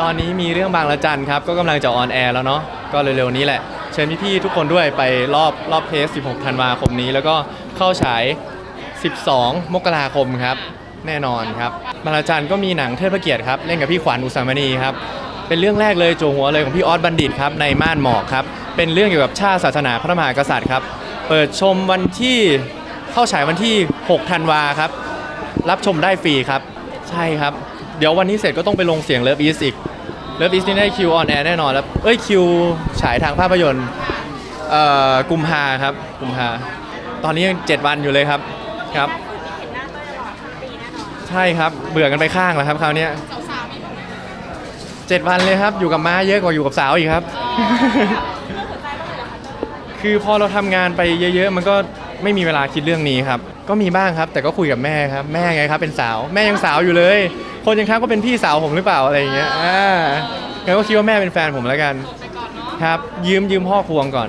ตอนนี้มีเรื่องบางละจันครับ ก็กำลังจะออนแอร์แล้วเนาะก็เร็วๆนี้แหละ เชิญพี่ๆทุกคนด้วยไปรอบรอบเทส 16 ธันวาคมนี้ แล้วก็เข้าฉาย 12 มกราคมครับ แน่นอนครับบางละจันก็มีหนังเทิดพระเกียรติครับ เล่นกับพี่ขวัญอุสามณีครับ เป็นเรื่องแรกเลยโจหัวเลยของพี่ออสบัณฑิตครับในม่านหมอกครับ เป็นเรื่องเกี่ยวกับชาติศาสนาพระมหากษัตริย์ครับ เปิดชมวันที่เข้าฉายวันที่ 6 ธันวาครับ รับชมได้ฟรีครับ ใช่ครับ เดี๋ยววันนี้เสร็จก็ต้องไปลงเสียงเลิฟอีสอีกเลิฟอีสนี่ได้คิวออนแอร์แน่นอนแล้วเอ้ยคิวฉายทางภาพยนตร์เอ่อกุมภาครับกุมภาตอนนี้ยัง7วันอยู่เลยครับครับเห็นหน้าเต้ยตลอดทั้งปีแน่นอนใช่ครับเบื่อกันไปข้างแล้วครับคราวเนี้ยสาวๆมีผลเจ็ดวันเลยครับ อยู่กับม้าเยอะกว่าอยู่กับสาวอีกครับเรื่องหัวใจบ้างเลยเหรอคะเต้ยคือพอเราทำงานไปเยอะ ๆ มันก็ ไม่มีเวลาคิดเรื่องนี้ครับ ก็มีบ้างครับ แต่ก็คุยกับแม่ครับ แม่ไงครับเป็นสาวแม่ยังสาวอยู่เลย คนยังครับก็เป็นพี่สาวผมหรือเปล่าอะไรอย่างเงี้ยอ่างั้นก็คิดว่าแม่เป็นแฟนผมแล้วกันครับ ยืมยืมพ่อควงก่อน